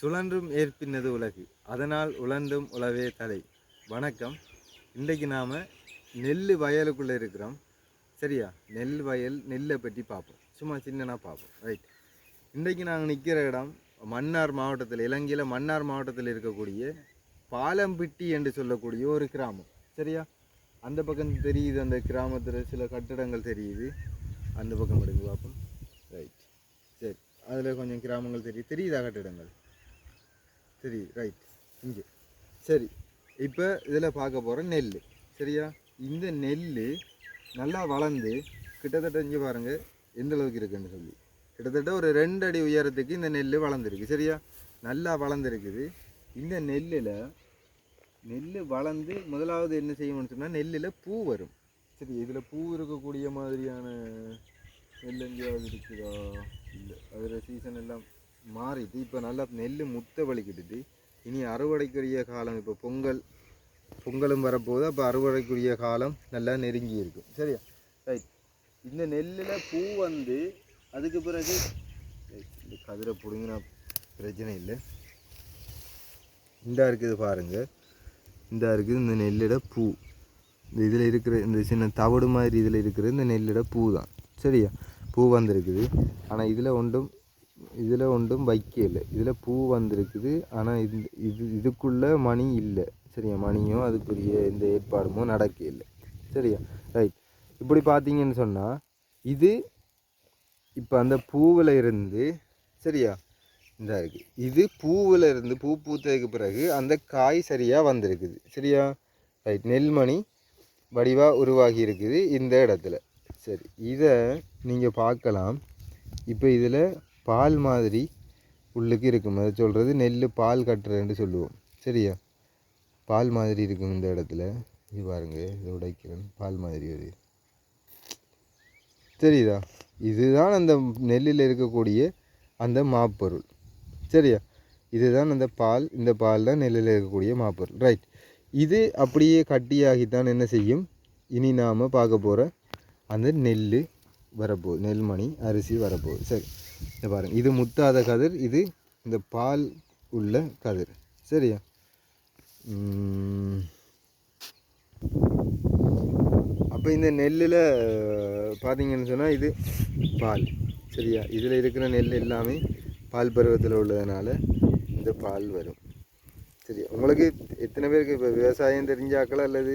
சுழன்றும் ஏற்பின்னது உலகு. அதனால் உழன்றும் உழவே தலை. வணக்கம். இன்றைக்கு நாம் நெல் வயலுக்குள்ளே இருக்கிறோம். சரியா? நெல் வயல் நெல்லை பற்றி பார்ப்போம். சும்மா சின்னனா பார்ப்போம். ரைட் இன்றைக்கு நாங்கள் நிற்கிற இடம் மன்னார் மாவட்டத்தில் இலங்கையில் மன்னார் மாவட்டத்தில் இருக்கக்கூடிய பாலம்பிட்டி என்று சொல்லக்கூடிய ஒரு கிராமம். சரியா? அந்த பக்கம் தெரியுது அந்த கிராமத்தில் சில கட்டிடங்கள் தெரியுது. அந்த பக்கம் எடுங்க பார்ப்போம். ரைட் சரி. அதில் கொஞ்சம் கிராமங்கள் தெரியுது. தெரியுதா கட்டிடங்கள்? சரி ரைட் இங்கே. சரி இப்போ இதில் பார்க்க போகிற நெல். சரியா? இந்த நெல் நல்லா வளர்ந்து கிட்டத்தட்ட இங்கே பாருங்கள் எந்த அளவுக்கு இருக்குன்னு சொல்லி. கிட்டத்தட்ட ஒரு ரெண்டு அடி உயரத்துக்கு இந்த நெல் வளர்ந்துருக்கு. சரியா? நல்லா வளர்ந்துருக்குது. இந்த நெல்லில் நெல் வளர்ந்து முதலாவது என்ன செய்யணும்னு சொன்னால் நெல்லில் பூ வரும். சரி இதில் பூ இருக்கக்கூடிய மாதிரியான நெல் எங்கேயாவது இருக்குதா? இல்லை. அதில் சீசன் எல்லாம் மாறிட்டு இப்போ நல்லா நெல் முத்த வலிக்கிட்டு இனி அறுவடைக்குரிய காலம் இப்போ பொங்கல் பொங்கலும் வரப்போது அப்போ அறுவடைக்குரிய காலம் நல்லா நெருங்கி இருக்கும் சரியா? ரைட் இந்த நெல்லில் பூ வந்து அதுக்கு பிறகு இந்த கதிரை பிடுங்கினா பிரச்சனை இல்லை. இந்த இருக்குது பாருங்கள் இந்த இருக்குது இந்த நெல்லிட பூ. இந்த இதில் இருக்கிற இந்த சின்ன தவிடு மாதிரி இதில் இருக்கிற இந்த நெல்லிட பூ தான். சரியா? பூ வந்திருக்குது. ஆனால் இதில் ஒன்றும் இதில் ஒன்றும் வைக்கல. இதில் பூ வந்திருக்குது. ஆனால் இது இது இதுக்குள்ளே மணி இல்லை. சரியா? மணியும் அதுக்குரிய எந்த ஏற்பாடுமோ நடக்க இல்லை. சரியா? ரைட் இப்படி பார்த்தீங்கன்னு சொன்னால் இது இப்போ அந்த பூவில் இருந்து சரியா? இந்த இருக்குது இது பூவில் இருந்து பூ பூத்ததுக்கு பிறகு அந்த காய் சரியாக வந்திருக்குது. சரியா? ரைட் நெல்மணி வடிவாக உருவாகி இருக்குது இந்த இடத்துல. சரி. இதை நீங்கள் பார்க்கலாம். இப்போ இதில் பால் மாதிரி உள்ளுக்கு இருக்கும். அதை சொல்கிறது நெல் பால் கட்டுறேன்னு சொல்லுவோம். சரியா? பால் மாதிரி இருக்கும் இந்த இடத்துல. இது பாருங்க இதை உடைக்கிறேன். பால் மாதிரி வருது சரிதா இதுதான் அந்த நெல்லில் இருக்கக்கூடிய அந்த மாப்பொருள். சரியா? இதுதான் அந்த பால் இந்த பால் தான் நெல்லில் இருக்கக்கூடிய மாப்பொருள். ரைட் இது அப்படியே கட்டியாகித்தான் என்ன செய்யும்? இனி நாம் பார்க்க போகிற அந்த நெல் வரப்போகுது நெல்மணி அரிசி வரப்போகுது. சரி. இந்த பாருங்கள் இது முத்தாத கதிர் இது இந்த பால் உள்ள கதிர். சரியா? அப்போ இந்த நெல்லில் பார்த்தீங்கன்னு சொன்னால் இது பால். சரியா? இதில் இருக்கிற நெல் எல்லாமே பால் பருவத்தில் உள்ளதுனால இந்த பால் வரும். சரியா? உங்களுக்கு எத்தனை பேருக்கு இப்போ விவசாயம் தெரிஞ்சாக்கள் அல்லது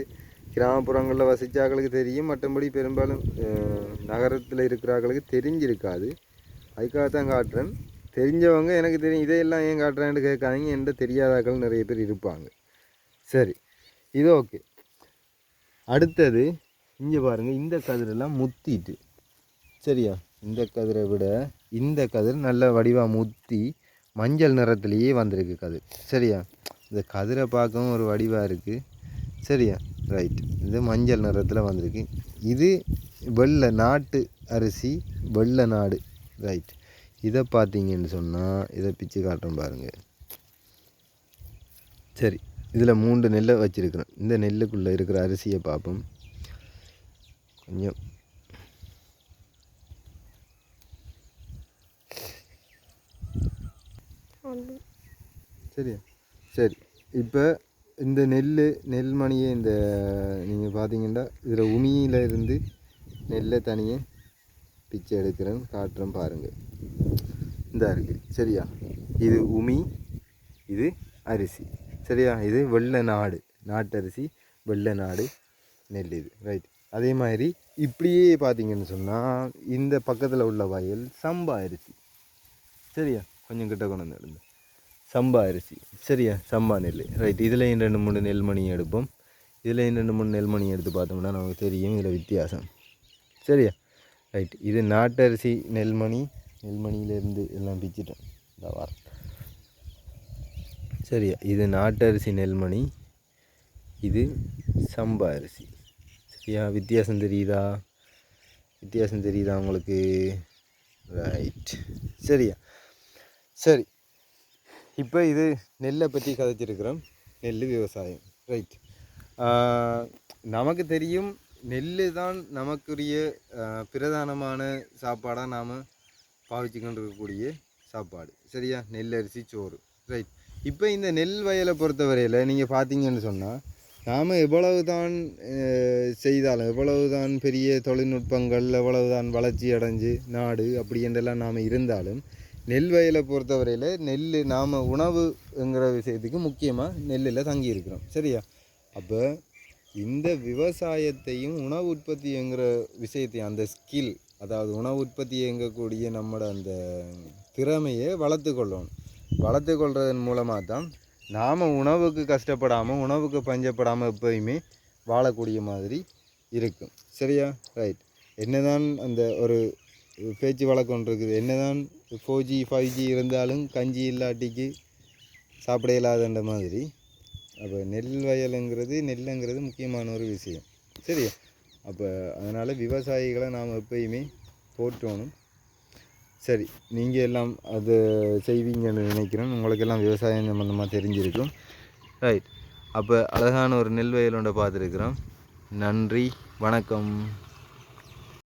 கிராமப்புறங்களில் வசித்தாக்களுக்கு தெரியும்? மற்றபடி பெரும்பாலும் நகரத்தில் இருக்கிறாக்களுக்கு தெரிஞ்சிருக்காது. அதுக்காக தான் காட்டுறேன். தெரிஞ்சவங்க எனக்கு தெரியும் இதையெல்லாம் ஏன் காட்டுறேன்னு கேட்காதீங்க. என்கிட்ட தெரியாதாக்கள் நிறைய பேர் இருப்பாங்க. சரி இது ஓகே. அடுத்தது இங்கே பாருங்கள் இந்த கதிரெல்லாம் முத்திட்டு. சரியா? இந்த கதிரை விட இந்த கதிர் நல்ல வடிவாக முத்தி மஞ்சள் நிறத்துலேயே வந்திருக்கு கதிர். சரியா? இந்த கதிரை பார்க்கவும் ஒரு வடிவாக இருக்குது சரியா? ரைட் இது மஞ்சள் நிறத்தில் வந்திருக்கு. இது வெள்ளை நாட்டு அரிசி வெள்ளை நாடு. ரைட் இதை பார்த்தீங்கன்னு சொன்னால் இதை பிச்சு காட்டுறேன் பாருங்கள் சரி இதில் மூன்று நெல்லை வச்சுருக்கிறேன். இந்த நெல்லுக்குள்ளே இருக்கிற அரிசியை பார்ப்போம். கொஞ்சம். சரியா? சரி. இப்போ இந்த நெல் நெல்மணியை இந்த நீங்கள் பார்த்தீங்கன்னா இதில் உமியில் இருந்து நெல்லை தனியாக பிச்சை எடுக்கிறேன் காட்டுறேன் பாருங்கள் இந்த இருக்குது சரியா? இது உமி இது அரிசி. சரியா? இது வெள்ளை நாடு. நாட்டரிசி வெள்ளை நாடு நெல் இது. ரைட் அதே மாதிரி இப்படியே பார்த்தீங்கன்னு சொன்னால் இந்த பக்கத்தில் உள்ள வயல் சம்பா அரிசி. சரியா? கொஞ்சம் கிட்ட கொண்டு வந்து எடுங்க. சம்பா அரிசி. சரியா? சம்பா நெல். ரைட் இதுலேயும் ரெண்டு மூணு நெல்மணி எடுப்போம். இதுலேயும் ரெண்டு மூணு நெல்மணி எடுத்து பார்த்தோம்னா நமக்கு தெரியும். இதில் வித்தியாசம். சரியா? ரைட் இது நாட்டரிசி நெல்மணி நெல்மணியிலேருந்து எல்லாம் பிச்சுட்டேன். இந்த வாரம் சரியா இது நாட்டரிசி நெல்மணி இது சம்பா அரிசி. சரியா? வித்தியாசம் தெரியுதா? வித்தியாசம் தெரியுதா உங்களுக்கு? ரைட் சரியா? சரி. இப்போ இது நெல்லை பற்றி கதைச்சிருக்கிறோம். நெல் விவசாயம். ரைட் நமக்கு தெரியும் நெல் தான் நமக்குரிய பிரதானமான சாப்பாடாக நாம் பாவிச்சு கொண்டிருக்கக்கூடிய சாப்பாடு. சரியா? நெல் அரிசி சோறு. ரைட் இப்போ இந்த நெல் வயலை பொறுத்தவரையில் நீங்கள் பார்த்தீங்கன்னு சொன்னால் நாம் எவ்வளவு தான் செய்தாலும் எவ்வளவு தான் பெரிய தொழில்நுட்பங்கள் எவ்வளவு தான் வளர்ச்சி அடைஞ்சு நாடு அப்படி என்றெல்லாம் நாம் இருந்தாலும் நெல் வயலை பொறுத்தவரையில் நெல் நாம் உணவுங்கிற விஷயத்துக்கு முக்கியமாக நெல்லில் தங்கி இருக்கிறோம் சரியா? அப்போ இந்த விவசாயத்தையும் உணவு உற்பத்திங்கிற விஷயத்தையும் அந்த ஸ்கில் அதாவது உணவு உற்பத்தி இயங்கக்கூடிய நம்மளோட அந்த திறமையை வளர்த்து கொள்ளணும். வளர்த்து கொள்றதன் மூலமாக தான் நாம் உணவுக்கு கஷ்டப்படாமல் உணவுக்கு பஞ்சப்படாமல் எப்பயுமே வாழக்கூடிய மாதிரி இருக்கும். சரியா? ரைட் என்னதான் அந்த ஒரு பேச்சு வழக்கம் இருக்குது. என்னதான் ஃபோர் ஜி ஃபைவ் ஜி இருந்தாலும் கஞ்சி இல்லாட்டிக்கு சாப்பிட இல்லாதன்ற மாதிரி அப்போ நெல் வயலுங்கிறது நெல்லுங்கிறது முக்கியமான ஒரு விஷயம். சரியா? அப்போ அதனால் விவசாயிகளை நாம் எப்பயுமே போற்றணும். சரி நீங்கள் எல்லாம் அது செய்வீங்கன்னு நினைக்கிறேன். உங்களுக்கெல்லாம் விவசாயம் சம்மந்தமாக தெரிஞ்சிருக்கும். ரைட் அப்போ அழகான ஒரு நெல் வயலோட பார்த்துருக்குறோம். நன்றி வணக்கம்.